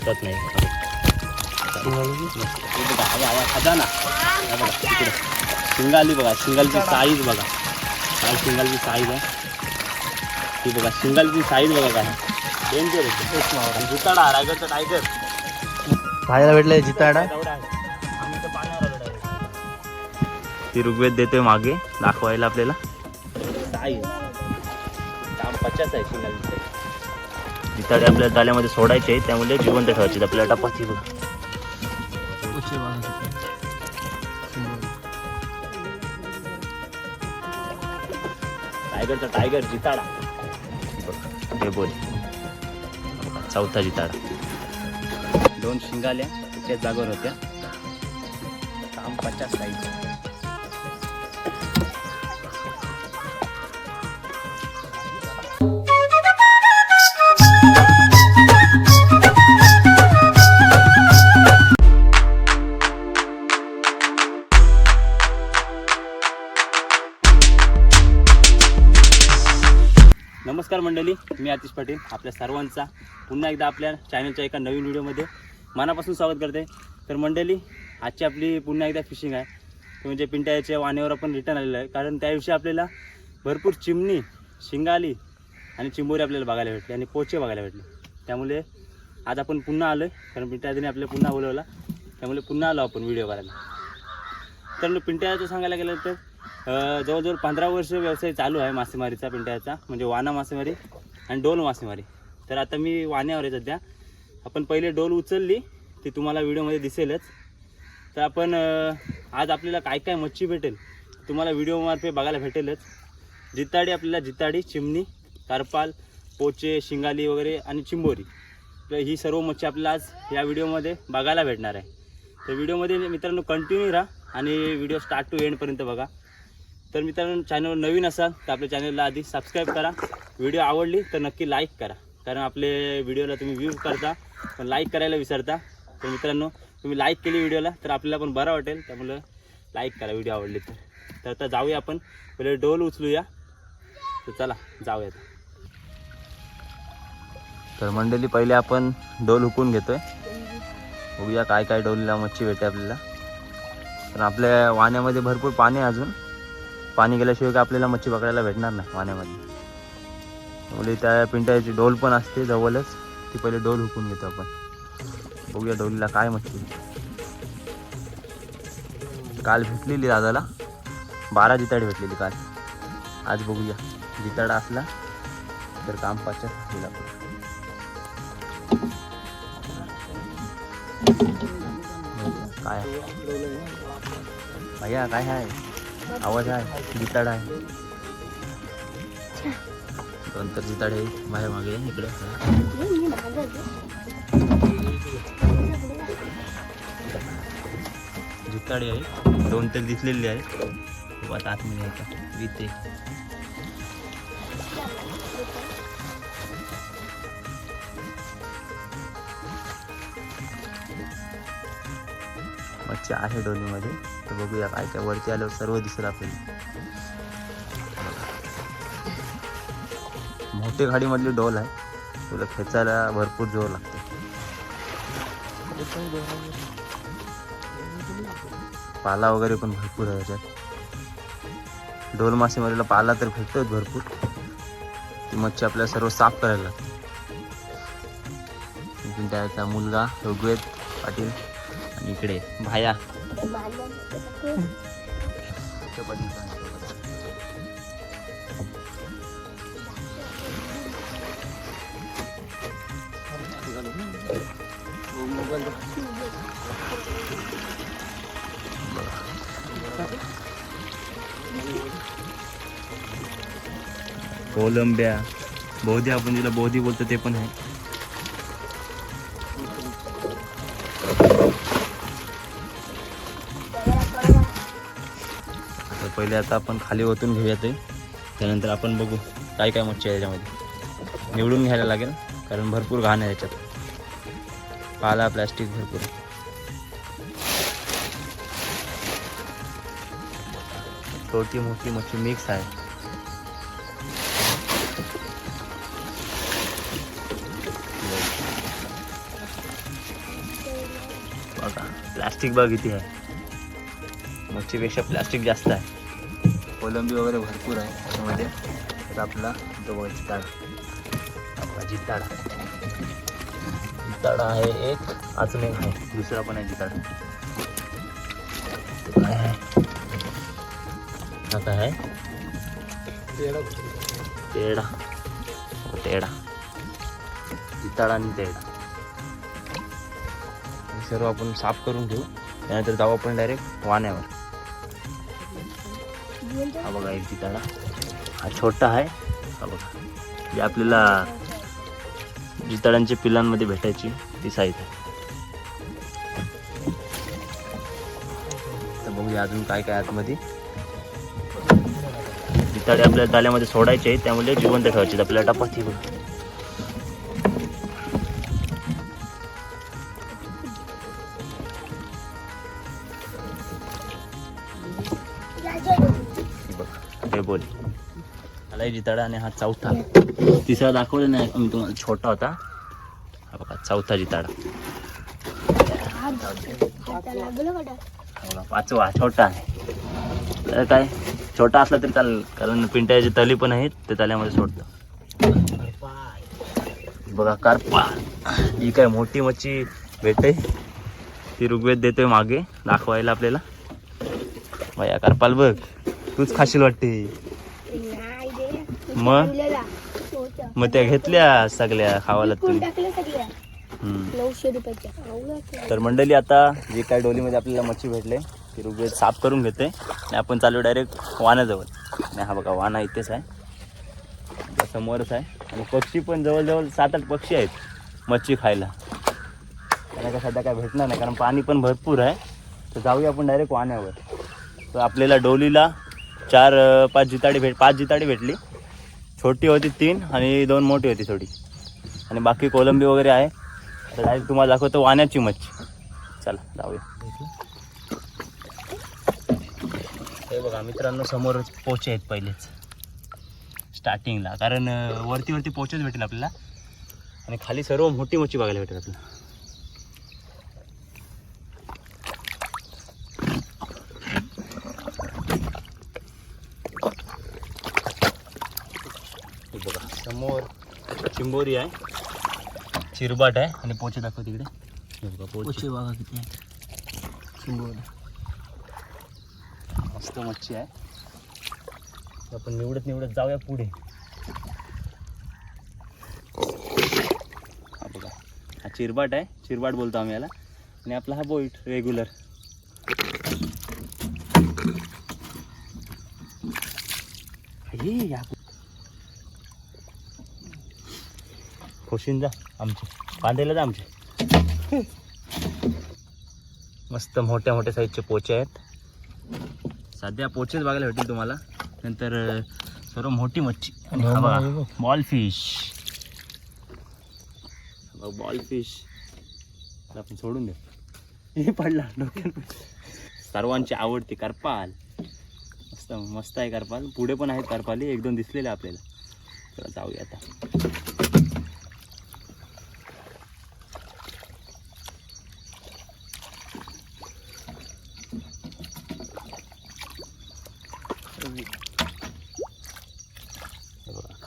हसत नाही. बघा खजाना तिकडे शिंगाली बघा शिंगालीची साईज बघा. काय शिंगालीची साईज आहे. ती बघा शिंगालीची साईज बघा काय. डेंजर आहे. जुताडा रायगडचा टायगर भायला भेटलंय जिताडा. ती ऋग्वेद देतोय मागे दाखवायला आपल्याला. साईज पचास आहे शिंगालीची. जिताडे आपल्या दाल्यामध्ये सोडायचे त्यामुळे जिवंत ठेवायचे. आपल्याला टपाची बघ. टायगरचा टायगर जिताडा. हे बोल. चौथा जिताडा. दोन शिंगाल्या त्याच्याच जागेवर होत्या. काम पचास साईज मी आतिश पाटील आपल्या सर्वांचा. पुन्हा एकदा आपल्या चॅनलच्या एका नवीन व्हिडिओमध्ये मनापासून स्वागत करते. तर मंडळी आजची आपली पुन्हा एकदा फिशिंग आहे. ते म्हणजे पिंट्याच्या वाण्यावर आपण रिटर्न आलेलं आहे. कारण त्याविषयी आपल्याला भरपूर चिमणी शिंगाली आणि चिंबोरी आपल्याला बघायला भेटली आणि पोचे बघायला भेटले. त्यामुळे आज आपण पुन्हा आलो आहे कारण पिंट्याने आपल्याला पुन्हा बोलवला. त्यामुळे पुन्हा आलो आपण व्हिडिओ करायला तर पिंट्याचं सांगायला गेलं तर जवळजवळ पंधरा वर्ष व्यवसाय चालू आहे मासेमारीचा पिंट्याचा. म्हणजे वाना मासेमारी. आणि डोल मासेमारी. तर आता मी वाण्यावर आहे सध्या. आपण पहिले डोल उचलली ती तुम्हाला व्हिडिओमध्ये दिसेलच. तर आपण आज आपल्याला काय काय मच्छी भेटेल तुम्हाला व्हिडिओमार्फे बघायला भेटेलच. जिताडी आपल्याला जिताडी चिमणी कारपाल पोचे शिंगाली वगैरे आणि चिंबोरी. तर ही सर्व मच्छी आपल्याला आज या व्हिडिओमध्ये बघायला भेटणार आहे. तर व्हिडिओमध्ये मित्रांनो कंटिन्यू राहा आणि व्हिडिओ स्टार्ट टू एंडपर्यंत बघा. तर मित्रांनो चॅनलवर नवीन असाल तर आपल्या चॅनलला आधी सबस्क्राईब करा. व्हिडिओ आवडली तर नक्की लाईक करा. कारण आपले व्हिडिओला तुम्ही व्ह्यू करता पण लाईक करायला विसरता. तर मित्रांनो तुम्ही लाईक केली व्हिडिओला तर आपल्याला पण बरं वाटेल. त्यामुळं लाईक करा व्हिडिओ आवडली तर. तर आता जाऊया आपण. पहिले डोल उचलूया. तर चला जाऊया तर मंडळी पहिले आपण डोल हुकून घेतोय. बघूया काय काय डोलीला मच्छी भेटते आपल्याला. कारण आपल्या वाण्यामध्ये भरपूर पाणी आहे अजून. पाणी गेल्याशिवाय काय आपल्याला मच्छी पकडायला भेटणार नाही वाण्यामध्ये. त्यामुळे त्या पिंट्याची डोल पण असते जवळच. ती पहिले डोल हुकून घेतो आपण. बघूया डोलीला काय म्हटली काल भेटलेली दादाला. बारा जिताडी भेटलेली काल. आज बघूया. जिताडा असला तर काम पाचच होईल काय? भैया काय आहे आवाज आहे जिताड आहे दोन तर आहे माझ्या मागे इकडे जुताडी आहे दोन तर दिसलेली आहे. बघू आता आतमध्ये आहे का? मच्छी आहे डोलीमध्ये. तर बघूया काय काय वरती आल्यावर सर्व दिसेल आपल्याला. मोठे गाडीमधली डोल आहे. तुला खेचायला भरपूर जोर लागते. पाला वगैरे पण भरपूर आहे याच्यात. डोल मासेमारीला पाला तर भेटतोच भरपूर. ती मच्छी आपल्याला सर्व साफ करायला लागते. त्याचा मुलगा ऋग्वेद पाटील आणि इकडे भाया. कोलंब्या बोधी आपण जिला बोधी बोलतो ते पण आहे. तर पहिले आता आपण खाली ओतून घेऊया ते. त्यानंतर आपण बघू काय काय मच्छी आहे त्याच्यामध्ये निवडून घ्यायला लागेल कारण भरपूर घाण आहे याच्यात. पाला प्लॅस्टिक भरपूर. छोटी मोठी मच्छी मिक्स आहे. बघा प्लास्टिक बघ किती आहे. मच्छीपेक्षा प्लास्टिक जास्त आहे. कोलंबी वगैरे भरपूर आहे त्याच्यामध्ये तर आपला तो बघा जिताडा आपला जिताडा. जिताडा आहे एक अजून एक आहे. दुसरा पण आहे जिताडा. काय आहे. काय आहे तेडा हो, तेडा जिताडा आणि तेडा सर्व आपण साफ करून घेऊ. त्यानंतर जाऊ आपण डायरेक्ट वाण्यावर. हा बघा एक जिताडा हा छोटा आहे. हा बघा. जे आपल्याला जिताडांच्या पिलांमध्ये भेटायची ती साईज आहे. तर बघूया अजून काय काय आतमध्ये. जिताडे आपल्या जाल्यामध्ये सोडायचे आहेत त्यामुळे जिवंत ठेवायचे आहेत आपल्याला टपात मला जिताडा आणि हा चौथा. तिसरा दाखवलं नाही मी तुम्हाला छोटा होता. हा बघा चौथा जिताडा पाचवा छोटा. आहे तर काय छोटा असला तरी चालेल कारण पिंट्याचे तली पण आहेत ते तल्यामध्ये सोडतं. बघा कारपा ही काय मोठी मच्छी भेटते. ती ऋग्वेद देतोय मागे दाखवायला आपल्याला. या कारपाल बघ. तूच खाशील वाटते. मग? मग त्या घेतल्या सगळ्या खावाला तुम्ही? टाकलं सगळ्या. हम्म. नऊशे रुपयाच्या. तर मंडळी आता जे काय डोलीमध्ये आपल्याला मच्छी भेटले ती ऋग्वेद साफ करून घेते आणि आपण चालू डायरेक्ट वाण्याजवळ आणि हा बघा वाना इथेच आहे. समोरच आहे. आणि पक्षी पण जवळजवळ सात आठ पक्षी आहेत मच्छी खायला. त्यांना काय सध्या काय भेटणार नाही कारण पाणी पण भरपूर आहे. तर जाऊया आपण डायरेक्ट वाण्यावर. तर आपल्याला डोलीला चार अं, पाच जिताडी भेट पाच जिताडी भेटली. छोटी होती तीन आणि दोन मोठी होती थोडी. आणि बाकी कोलंबी वगैरे आहे. तर डायरेक्ट तुम्हाला दाखवतो वाण्याची मच्छी. चला जाऊया. हे बघा मित्रांनो समोरच पोचे आहेत पहिलेच. स्टार्टिंगला कारण वरती वरती पोचेच भेटेल आपल्याला. आणि खाली सर्व मोठी मच्छी बघायला भेटेल आपल्याला. समोर चिंबोरी आहे. चिरबाट आहे. आणि पोचे दाखव तिकडे. पोचे. बघा किती आहे चिंबोरी. मस्त मच्छी आहे. आपण निवडत निवडत जाऊया पुढे. हा बघा हा चिरबाट आहे. चिरबाट बोलतो आम्ही याला. आणि आपला हा बोईट रेग्युलर हे या खोशीन जा आमचे. बांधायला जा आमचे. मस्त मोठ्या मोठ्या साईजचे पोचे आहेत. सध्या पोचेच बघायला भेटेल तुम्हाला. नंतर सर्व मोठी मच्छी. आणि हा बघा बॉल फिश. Ball fish. आपण सोडून दे हे पडला डोक्यात सर्वांची आवडती करपाल. मस्त मस्त आहे करपाल. पुढे पण आहेत करपाली. एक दोन दिसलेले आपल्याला. चला जाऊया आता.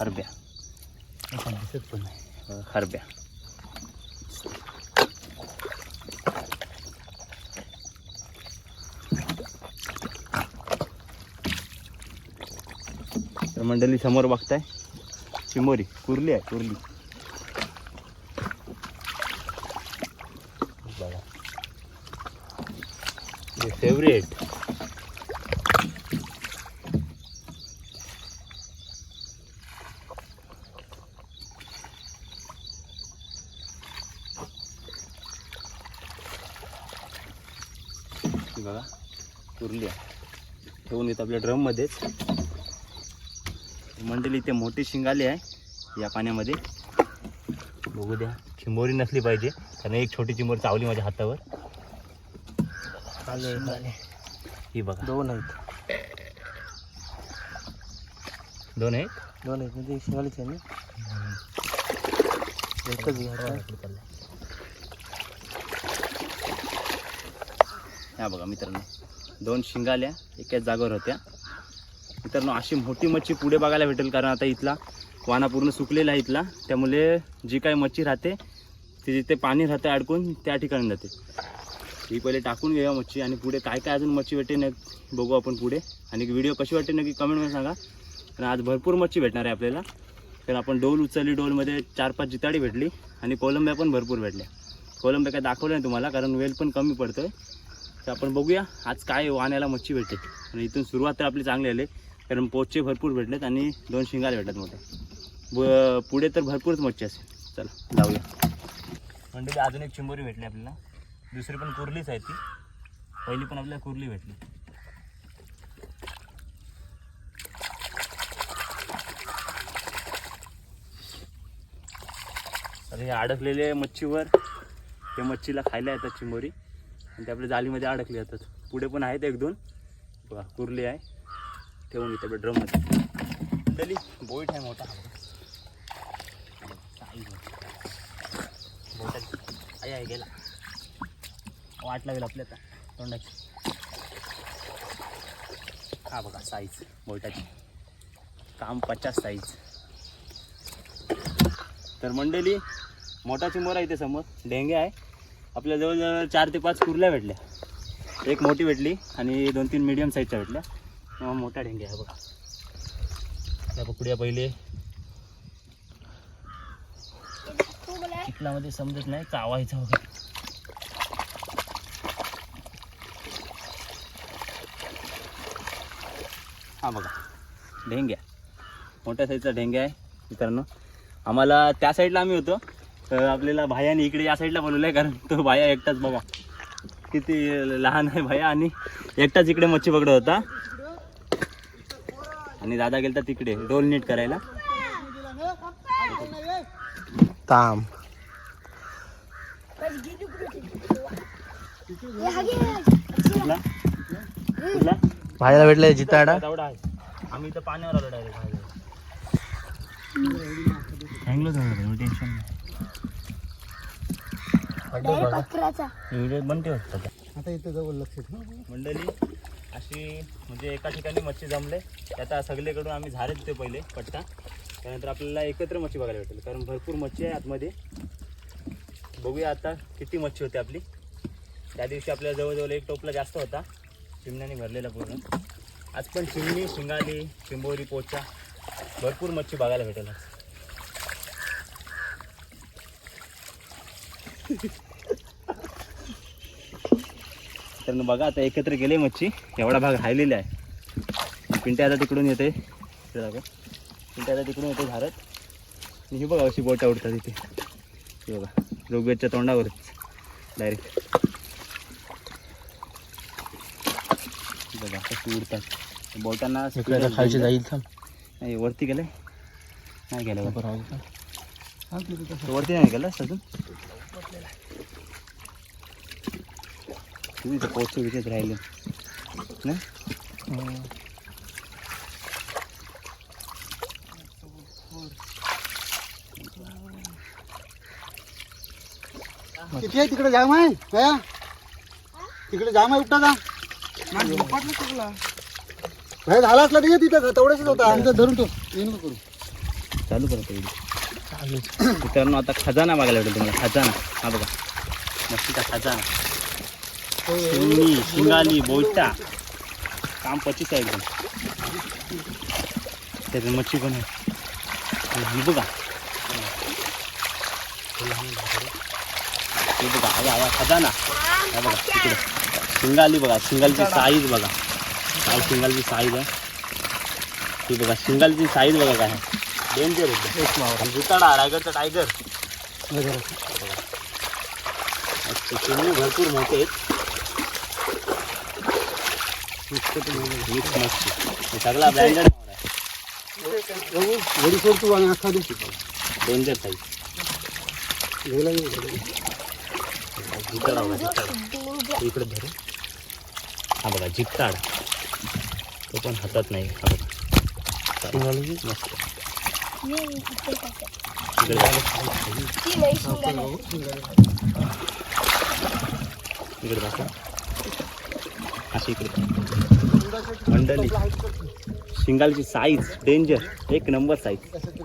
हे खरब्या. असा दिसत पण नाही. बघा, खरब्या. तर मंडळी समोर बघताय? चिमोरी कुर्ली आहे कुर्ली. बघा. फेवरेट बघा कुर्ली आहे. ठेवून येत आपल्या ड्रममध्येच मंडळी इथे मोठी शिंगाली आहे. या पाण्यामध्ये. बघू द्या चिंबोरी नसली पाहिजे. कारण एक छोटी चिंबोरी चावली माझ्या हातावर. ही बघा. दोन आहेत. दोन आहे दोन आहेत. म्हणजे शिंगालीच आहे एकच ह्या बघा मित्रांनो. दोन शिंगाल्या एकाच जागेवर होत्या. मित्रांनो अशी मोठी मच्छी पुढे बघायला भेटेल कारण आता इथला वाना पूर्ण सुकलेला आहे इथला. त्यामुळे जी काही मच्छी राहते ती जिथे पाणी राहते अडकून त्या ठिकाणी जाते. ही पहिले टाकून घेऊया मच्छी आणि पुढे काय काय अजून मच्छी भेटेल न- बघू आपण पुढे. आणि व्हिडिओ कशी वाटते नक्की कमेंटमध्ये सांगा. कारण आज भरपूर मच्छी भेटणार आहे आपल्याला. तर आपण डोल उचलली डोलमध्ये चार पाच जिताडी भेटली आणि कोलंब्या पण भरपूर भेटल्या. कोलंब्या काय दाखवलं नाही तुम्हाला कारण वेल पण कमी पडतोय. तर आपण बघूया आज काय वाण्याला मच्छी भेटते आणि इथून सुरुवात तर आपली चांगली आली कारण पोचचे भरपूर भेटलेत आणि दोन शिंगाले भेटतात मोठे. ब पुढे तर भरपूरच मच्छी असेल. चला जाऊया. म्हणजे अजून एक चिंबोरी भेटली आपल्याला. दुसरी पण कुर्लीच आहे ती. पहिली पण आपल्याला कुर्ली भेटली. अरे हे अडकलेले मच्छीवर त्या मच्छीला खायला येतात चिंबोरी. आणि ते आपल्या जाळीमध्ये अडकले जातात पुढे पण आहेत एक दोन. बघा कुर्ली आहे. ठेवून इथे ड्रममध्ये तरी बोईट आहे मोठा साईज आई आहे गेला. वाट लागेल आपल्या आता तोंडाची. हा बघा साईज बोटाची काम पचास साईज तर मंडळी मोठा चिंबोरा आहे इथे समोर. डेंगे आहे. आपल्या जवळजवळ चार ते पाच कुर्ल्या भेटल्या. एक मोठी भेटली आणि दोन तीन मिडियम साईजच्या भेटल्या. मोठा डेंगे आहे बघा. त्या पकड्या पहिले. चिखलामध्ये समजत नाही चावायचा वगैरे. हा बघा ढेंग्या. मोठ्या साईजचा ढेंग्या आहे मित्रांनो. आम्हाला त्या साईडला आम्ही होतो. तर आपल्याला भायाने इकडे या साईडला बोलवलं आहे कारण तो भाया एकटाच बघा. किती लहान आहे भाया आणि एकटाच इकडे मच्छी पकडत होता. आणि दादा गेलता तिकडे डोल नीट करायला. ताम. कुठला? कुठला? भाज्याला भेटले जिताडा. आम्ही इथं पाण्यावर आलो डायरेक्ट हँगलो झालं व्हिडिओ बनते वाटतं. आता इथं जवळ लक्ष मंडळी अशी म्हणजे एका ठिकाणी मच्छी जमले. आता सगळीकडून आम्ही झारे देतो पहिले पट्टा त्यानंतर आपल्याला एकत्र मच्छी बघायला भेटेल कारण भरपूर मच्छी आहे आतमध्ये. बघूया आता किती मच्छी होती आपली. त्या दिवशी आपल्या जवळजवळ एक टोपला जास्त होता. चिमण्याने भरलेला पूर्ण. आज पण चिमणी शिंगाली चिंबोरी पोचा. भरपूर मच्छी बघायला भेटेल तर बघा आता एकत्र गेले मच्छी. एवढा भाग राहिलेला आहे. पिंट्या आता तिकडून येते. पिंट्या आता तिकडून येते झारत आणि ही बघा अशी बोटा उडतात इथे. हे बघा रोगवेच्या तोंडावरच डायरेक्ट बघा कशी उडतात. बोटांना आता खायची जाईल. थांब. नाही वरती गेले? नाही गेलं? तो वरती नाही गेला अजून? इथं इथेच राहिले. ना हम्म. किती आहे तिकडे जाम आहे काय तिकडे जाम आहे उपटा का भाई झाला असला ये तिथं. तेवढ्याच होता. आमचं धरून ठेव. येऊ नको करू. चालू करतो व्हिडिओ मित्रांनो आता खजाना बघायला भेटेल तुम्हाला. खजाना. हा बघा. मस्तीचा खजाना. शिंगणी शिंगाली बोईटा काम पचीस आहे एकदम. त्याच्यात मच्छी पण आहे. ही बघा. ही बघा. आया आया खजाना. हा बघा तिकडे शिंगाली बघा शिंगालची साईज बघा. काय शिंगालची साईज आहे? ही बघा शिंगालची साईज बघा काय डेंजर एकदम भुताडा रायगडचा टायगर चिमणी भरपूर मोठे आहेत. सगळा ब्रँडेड घरी तू आणि डेंजर साईज बघा इकडे धरू हा बघा जिताड तो पण हातात नाही हा बघा मस्त इकडे इकडे अशी इकडे. मंडळी शिंगालची साईज डेंजर एक नंबर साईज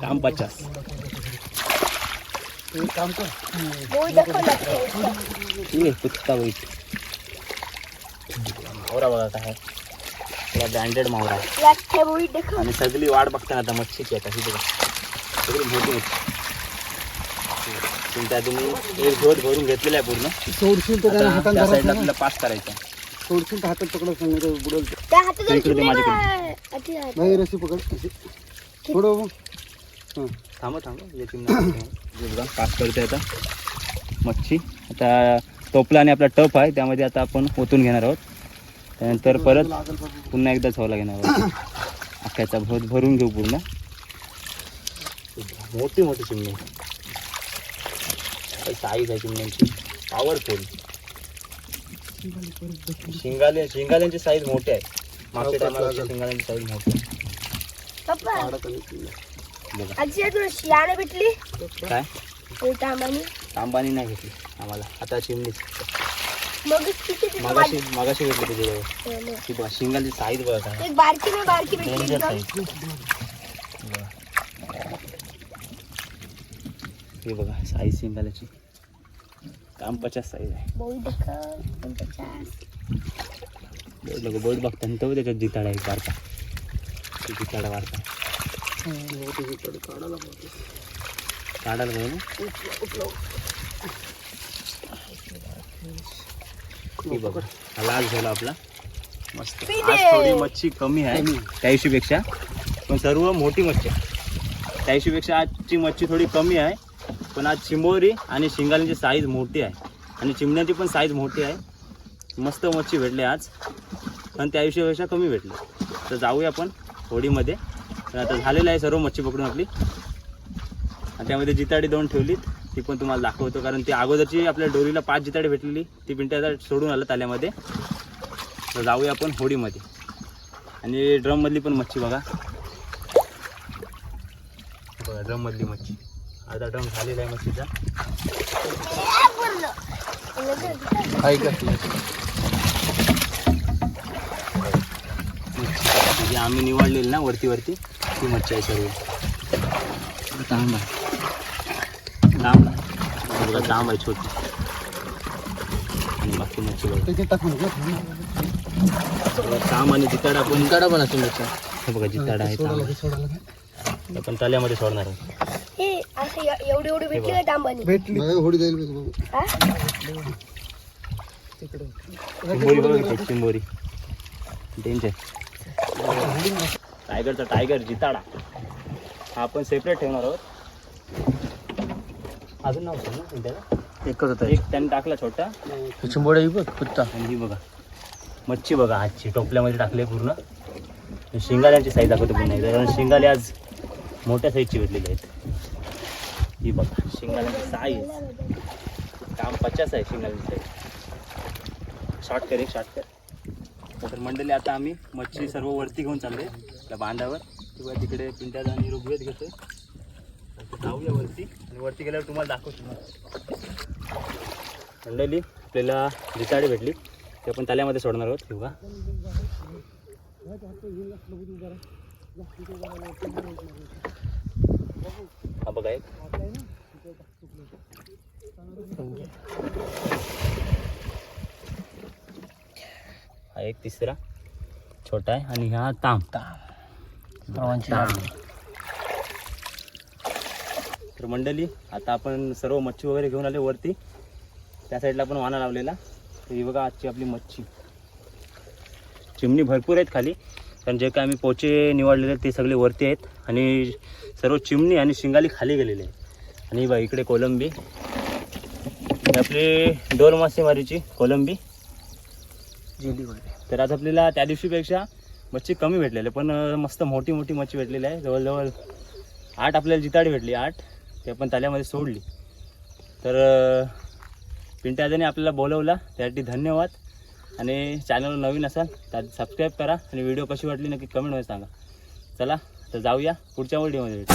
काम पचास. कुत्ता वाईट मावरा बघा काय तुला ब्रँडेड मावरा आहे. आणि सगळी वाट बघताना आता मच्छीची आता ही बघा. सगळी मोठी मोठी तुमच्या तुम्ही एक झोत भरून घेतलेला आहे पूर्ण. त्या साईडला. आपल्याला पास करायचा सोडशील तर हातात पकडत बुडल. त्या हातात इकडे दे माझ्याकडे. माझ्याकडे नाही रशी पकड अशी. थोडं. हं. थांबा थांबा. याची पास करते आता. मच्छी. आता टोपला आणि आपला टप आहे त्यामध्ये आता आपण ओतून घेणार आहोत. त्यानंतर परत लागल बाबू. पुन्हा एकदा छवला घेणार आहोत. अख्ख्याचा भोत भरून घेऊ पूर्ण. मोठी मोठी चिमणी. साईज आहे चिमण्यांची. पॉवरफुल शिंगाले शिंगाल्यांची साईज मोठी आहे मागच्या टायमाला शिंगाल्यांची साईज मोठी आहे पप्पा ती. बघा. आजी तुला शियाने भेटली? काय? ते तांबानी तांबानी नाही घेतली आम्हाला. आता चिमणी मग किती ती मागाशी मागाशी भेटली तुझ्याजवळ माझी- ती बघा शिंगालची साईज बघा काय एक बारकी नाही बारकी भेटली डेंजर एकदम. साईज बघा. हे बघा साईज शिंगाल्याची. काम पचास साईज आहे बोट लोक बोट बघताना तो त्याच्यात जिताडा आहे वारता जिताडा वारता काढायला पाहिजे. ना? बघा हा लाल झाला आपला. मस्त. आज थोडी मच्छी कमी आहे त्या हिशोपेक्षा पण सर्व मोठी मच्छी आहे. त्या हिशोपेक्षा आजची मच्छी थोडी कमी आहे. पण आज चिंबोरी आणि शिंगालींची साईज मोठी आहे. आणि चिमण्याची पण साईज मोठी आहे. मस्त मच्छी भेटली आज. पण त्या हिशोपेक्षा कमी भेटली. तर जाऊया आपण होडीमध्ये. तर आता झालेलं आहे सर्व मच्छी पकडून आपली. आणि त्यामध्ये जिताडी दोन ठेवलीत. ती पण तुम्हाला दाखवतो. कारण ती अगोदरची आपल्या डोरीला पाच जिताडी भेटलेली. ती पिंट्या सोडून आलं ताल्यामध्ये. तर जाऊया आपण होडीमध्ये. आणि ड्रममधली पण मच्छी बघा. बघा ड्रममधली मच्छी. आता ड्रम झालेला आहे मच्छीचा. आहे मच्छी जी आम्ही निवडलेली ना वरती वरती ती मच्छी आहे सर्व. तांब आहे तांब आहे बघा तांब आहे छोटी. आणि बाकी मच्छी बघा. तांब आणि जिताडा आपण काढा पण असं मिरच्या हे बघा जिताडा आहे. आहे. आपण तल्यामध्ये सोडणार आहोत एवढी एवढी भेटली का तांबानी भेटली. होडी जाईल बघ बाबू. हा? चिंबोरी बघा किती आहे, चिंबोरी डेंजर. टायगरचा टायगर जिताडा. हा आपण सेपरेट ठेवणार आहोत. अजून नाव ना त्याला एकच होता. एक त्याने टाकला छोटा. चिंबोडा बघ कुत्ता. आणि ही बघा. मच्छी बघा आजची टोपल्यामध्ये टाकले पूर्ण. आणि शिंगाल्यांची साईज दाखवतो पुन्हा एकदा. कारण शिंगाले आज मोठ्या साईजची भेटलेली आहेत. ही बघा शिंगाल्यांची साईज काम पचास आहे शिंगाल्यांची. साईज शॉर्ट कर एक शॉर्ट कर. तर मंडळी आता आम्ही मच्छी सर्व वरती घेऊन चालले त्या बांधावर. किंवा तिकडे पिंट्यात आणि ऋग्वेद घेतो जाऊया वरती. आणि वरती गेल्यावर तुम्हाला दाखवतो मंडळी आपल्याला जिताडी भेटली. ते आपण ताल्यामध्ये सोडणार आहोत. किंवा हा बघा एक. हा एक तिसरा. छोटा आहे आणि हा ताम ताम तर मंडळी आता आपण सर्व मच्छी वगैरे घेऊन आले वरती. त्या साईडला पण वाना लावलेला. तर ही बघा आजची आपली मच्छी. चिमणी भरपूर आहेत खाली. कारण जे काय आम्ही पोचे निवडलेले आहेत ते सगळे वरती आहेत आणि सर्व चिमणी आणि शिंगाली खाली गेलेले आहेत. आणि बघा इकडे कोलंबी. आपली डोल मासेमारीची कोलंबी. जेली तर आज आपल्याला त्या दिवशीपेक्षा मच्छी कमी भेटलेली आहे. पण मस्त मोठी मोठी मच्छी भेटलेली आहे. जवळजवळ आठ आपल्याला जिताडी भेटली आठ. ते आपण ताल्यामध्ये सोडली. तर पिंट्याजाने आपल्याला बोलवला त्यासाठी धन्यवाद. आणि चॅनल नवीन असाल तर सबस्क्राईब करा आणि व्हिडिओ कशी वाटली नक्की कमेंटमध्ये सांगा. चला तर जाऊया पुढच्या व्हिडिओमध्ये भेटू